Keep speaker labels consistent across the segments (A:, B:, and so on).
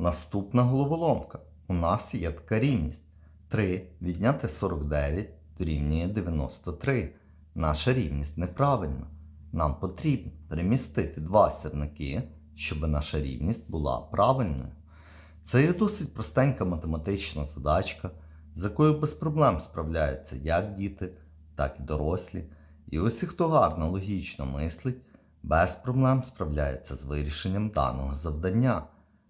A: Наступна головоломка. У нас є така рівність. 3 відняти 49 дорівнює 93. Наша рівність неправильна. Нам потрібно перемістити два сірники, щоб наша рівність була правильною. Це є досить простенька математична задачка, з якою без проблем справляються як діти, так і дорослі. І усі, хто гарно логічно мислить, без проблем справляються з вирішенням даного завдання.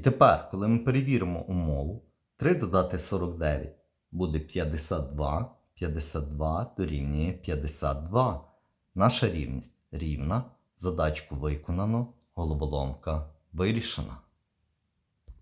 A: Тепер, коли ми перевіримо умову, 3 додати 49 буде 52, 52 дорівнює 52. Наша рівність рівна, задачку виконано, головоломка вирішена.